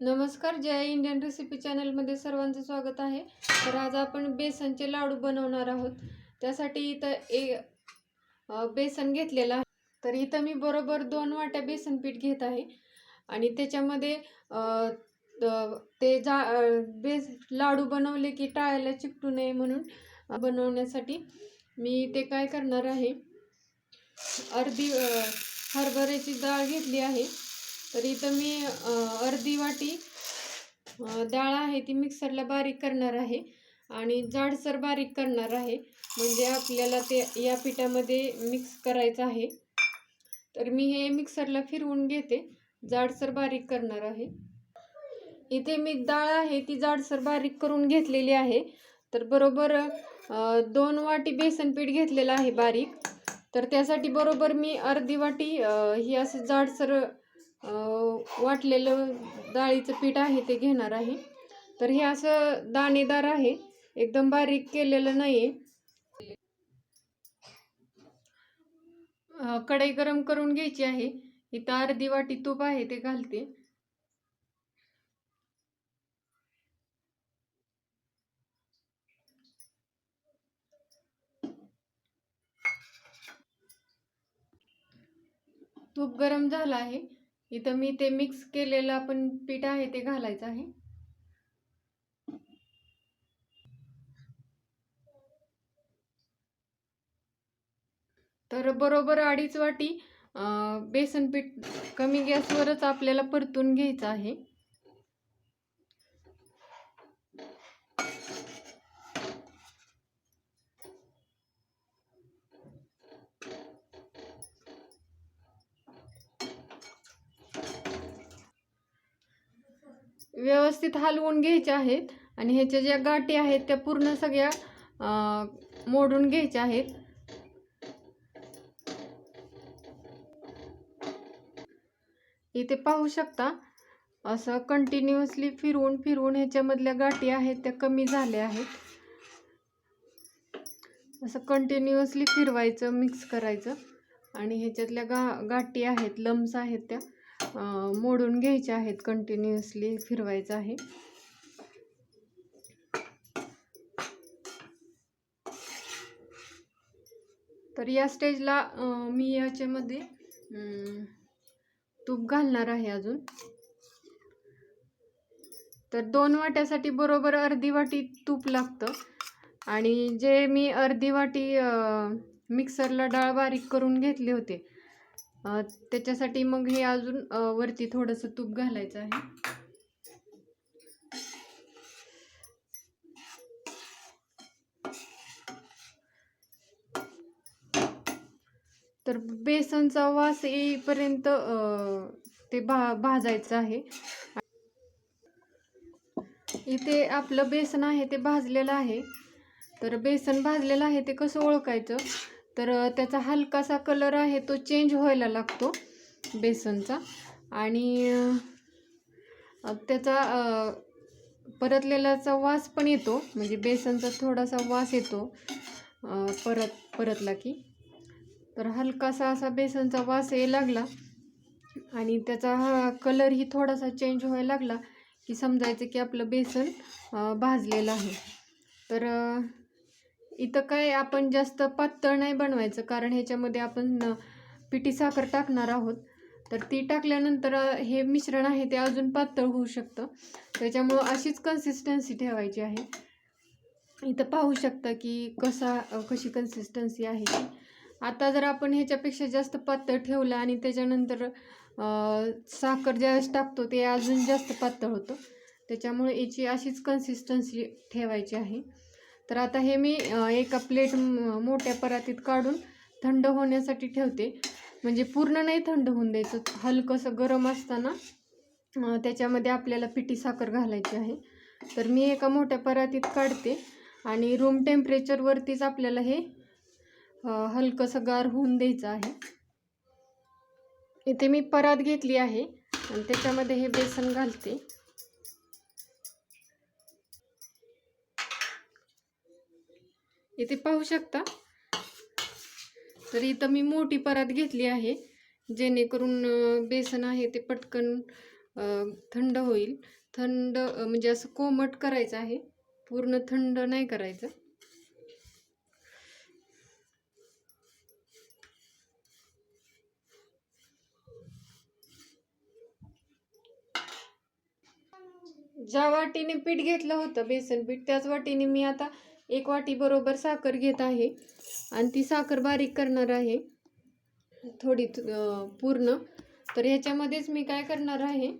नमस्कार जय Indian recipe चॅनलमध्ये सर्वांचं स्वागत आहे. तर आज आपण बेसनचे लाडू बनवणार आहोत. त्यासाठी इथं ए बेसन घेतलेलं आहे. तर इथं मी बरोबर दोन वाट्या बेसन पीठ घेत आहे. आणि त्याच्यामध्ये ते जा बेस लाडू बनवले की टाळायला चिकटू नये म्हणून बनवण्यासाठी मी ते काय करणार आहे. अर्धी हरभऱ्याची डाळ घेतली आहे. तर इथं मी अर्धी वाटी डाळ आहे ती मिक्सरला बारीक करणार आहे आणि जाडसर बारीक करणार आहे. म्हणजे आपल्याला ते या पिठामध्ये मिक्स करायचं आहे. तर मी हे मिक्सरला फिरवून घेते. जाडसर बारीक करणार आहे. इथे मी डाळ आहे ती जाडसर बारीक करून घेतलेली आहे. तर बरोबर दोन वाटी बेसन पीठ घेतलेलं आहे बारीक. तर त्यासाठी बरोबर मी अर्धी वाटी ही असं जाडसर वाटलेलं डाळीचं पीठ आहे ते घेणार आहे. तर हे असं दाणेदार आहे. एकदम बारीक केलेलं नाही आहे कढई गरम करून घ्यायची आहे. इथं अर्धी वाटी तूप आहे ते घालते. तूप गरम झालं आहे. इथं मी ते मिक्स केलेलं आपण पीठ आहे ते घालायचं आहे. तर बरोबर अडीच वाटी बेसन पीठ कमी गॅसवरच आपल्याला परतून घ्यायचं आहे. व्यवस्थित हलवून घ्यायच्या आहेत आणि ह्याच्या ज्या गाठी आहेत त्या पूर्ण सगळ्या मोडून घ्यायच्या आहेत. इथे पाहू शकता असं कंटिन्युअसली फिरवून फिरवून ह्याच्यामधल्या गाठी आहेत त्या कमी झाल्या आहेत. असं कंटिन्युअसली फिरवायचं मिक्स करायचं. आणि ह्याच्यातल्या गा गाठी आहेत लम्स आहेत त्या. मोडून घ्यायचे आहेत कंटिन्युअसली फिरवायचं आहे. तर या स्टेजला मी याच्यामध्ये तूप घालणार आहे अजून. तर दोन वाट्यासाठी बरोबर अर्धी वाटी तूप लागतं. आणि जे मी अर्धी वाटी मिक्सरला डाळ बारीक करून घेतले होते त्याच्यासाठी मग हे अजून वरती थोडंसं तूप घालायचं आहे. तर बेसनचा वास येईपर्यंत अं, ते भा भाजायचं आहे. इथे आपलं बेसन आहे ते भाजलेलं आहे. तर बेसन भाजलेलं आहे ते कसं ओळखायचं? तर त्याचा हलकासा कलर आहे तो चेंज व्हायला लागतो बेसनचा. आणि त्याचा परतलेलाचा वास पण येतो म्हणजे बेसनचा थोडासा वास येतो परत परतला की. तर हलकासा असा बेसनचा वास यायला लागला आणि त्याचा हा कलरही थोडासा चेंज व्हायला लागला की समजायचं की आपलं बेसन भाजलेलं आहे. तर इथं काय आपण जास्त पातळ नाही बनवायचं कारण ह्याच्यामध्ये आपण पिठी साखर टाकणार आहोत. तर ती टाकल्यानंतर हे मिश्रण आहे ते अजून पातळ होऊ शकतं. त्याच्यामुळं अशीच कन्सिस्टन्सी ठेवायची आहे. इथं पाहू शकता की कसा कशी कन्सिस्टन्सी आहे ती. आता जर आपण ह्याच्यापेक्षा जास्त पातळ ठेवलं आणि त्याच्यानंतर साखर ज्यावेळेस टाकतो ते अजून जास्त पातळ होतं. त्याच्यामुळे याची अशीच कन्सिस्टन्सी ठेवायची आहे. तर आता हे मी एका प्लेट मोठ्या परातीत काढून थंड होण्यासाठी ठेवते. म्हणजे पूर्ण नाही थंड होऊन द्यायचं. हलकंसं गरम असताना त्याच्यामध्ये आपल्याला पिठी साखर घालायची आहे. तर मी एका मोठ्या परातीत काढते आणि रूम टेम्परेचरवरतीच आपल्याला हे हलकंसं गार होऊन द्यायचं आहे. इथे मी परात घेतली आहे आणि त्याच्यामध्ये हे बेसन घालते. इथे पाहू शकता. तर इथं मी मोठी परात घेतली आहे जेणेकरून बेसन आहे ते पटकन थंड होईल. थंड म्हणजे असं कोमट करायचं आहे. पूर्ण थंड नाही करायचं. ज्या वाटीने पीठ घेतलं होतं बेसन पीठ त्याच वाटीने मी आता एक वाटी बरोबर साखर घेत आहे. आणि ती साखर बारीक करणार आहे. थोडी पूर्ण. तर ह्याच्यामध्येच मी काय करणार आहे?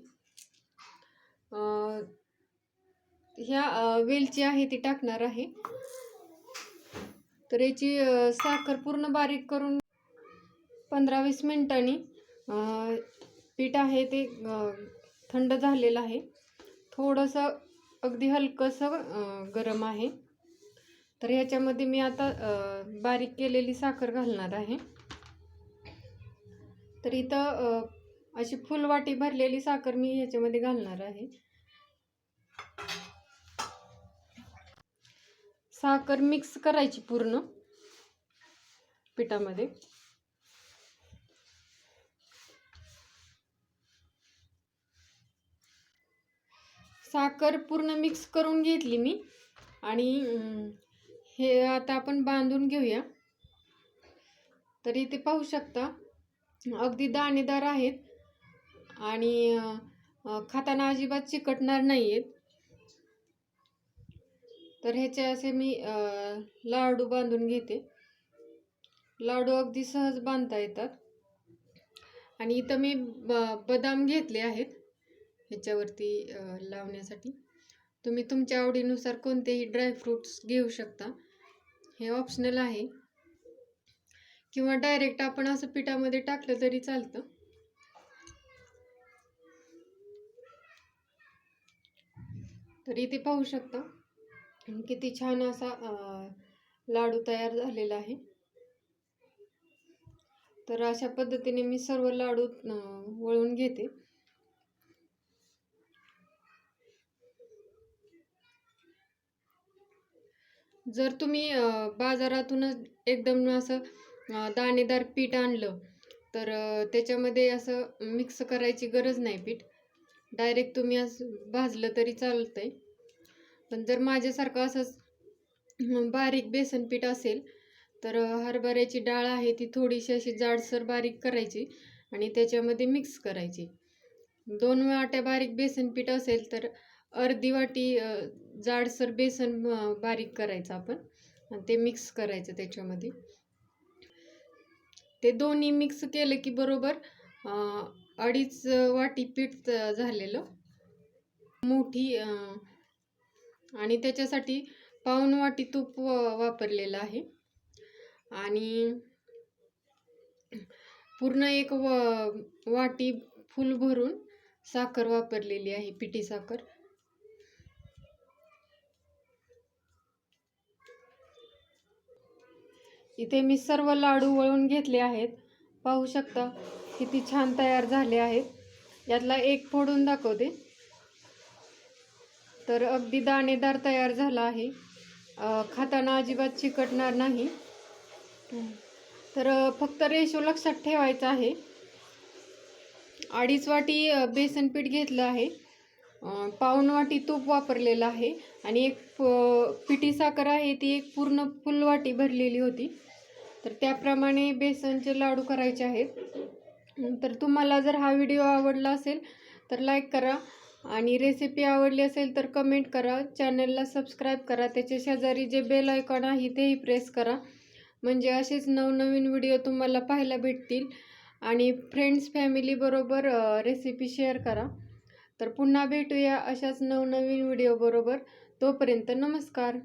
ह्या वेलची आहे ती टाकणार आहे. तर याची साखर पूर्ण बारीक करून पंधरा वीस मिनटांनी पीठ आहे ते थंड झालेलं आहे. थोडंसं अगदी हलकंसं गरम आहे. तर ह्याच्यामध्ये मी आता बारीक केलेली साखर घालणार आहे. तर इथं अशी फुलवाटी भरलेली साखर मी ह्याच्यामध्ये घालणार आहे. साखर मिक्स करायची पूर्ण पिठामध्ये. साखर पूर्ण मिक्स करून घेतली मी आणि हे आता आपण बांधून घेऊया. तर इथे पाहू शकता अगदी दाणेदार आहेत आणि खाताना अजिबात चिकटणार नाही आहेत तर ह्याचे असे मी लाडू बांधून घेते. लाडू अगदी सहज बांधता येतात. आणि इथं मी ब बदाम घेतले आहेत ह्याच्यावरती लावण्यासाठी. तुम्ही तुमच्या आवडीनुसार कोणतेही ड्रायफ्रूट्स घेऊ शकता. हे ऑप्शनल आहे. किंवा डायरेक्ट आपण असं पिठामध्ये टाकलं तरी चालतं. तर इथे पाहू शकता. किती छान असा लाडू तयार झालेला आहे. तर अशा पद्धतीने मी सर्व लाडू वळून घेते. जर तुम्ही बाजारातूनच एकदम असं दाणेदार पीठ आणलं तर त्याच्यामध्ये असं मिक्स करायची गरज नाही पीठ. डायरेक्ट तुम्ही असं भाजलं तरी चालतंय. पण जर माझ्यासारखं असंच बारीक बेसन पीठ असेल तर हरभऱ्याची डाळ आहे ती थोडीशी अशी जाडसर बारीक करायची आणि त्याच्यामध्ये मिक्स करायची. दोन वाट्या बारीक बेसन पीठ असेल तर अर्धी वाटी जाडसर बेसन बारीक करायचं आपण. आणि ते मिक्स करायचं त्याच्यामध्ये. ते दोन्ही मिक्स केलं की बरोबर अडीच वाटी पीठ झालेलं. मोठी आणि त्याच्यासाठी पाऊन वाटी तूप व- वापरलेलं आहे. आणि पूर्ण एक व वाटी फुल भरून साखर वापरलेली आहे पिठी साखर. इथे मी सर्व लाडू वळून घेतले आहेत. पाहू शकता किती छान तयार झाले आहेत. यातला एक फोडून दाखवते. तर अगदी दाणेदार तयार झाला आहे. खाताना अजिबात चिकटणार नाही. तर फक्त रेशो लक्षात ठेवायचा आहे. अडीच वाटी बेसन पीठ घेतलं आहे. अं, पाऊण वाटी तूप वापरलेलं आहे. आणि एक पिठी साखर आहे. ती एक पूर्ण फुलवाटी भरलेली होती. तर त्याप्रमाणे बेसनचे लाडू करायचे आहेत. तर तुम्हाला जर हा व्हिडिओ आवडला असेल तर लाईक करा. आणि रेसिपी आवडली असेल तर कमेंट करा. चॅनलला सबस्क्राईब करा. त्याच्या शेजारी जे बेल आयकॉन आहे तेही प्रेस करा. म्हणजे असेच नवनवीन व्हिडिओ तुम्हाला पाहायला भेटतील. आणि फ्रेंड्स फॅमिलीबरोबर रेसिपी शेअर करा. तर पुन्हा भेटूया अशाच नवनवीन व्हिडिओ बरोबर. तोपर्यंत नमस्कार.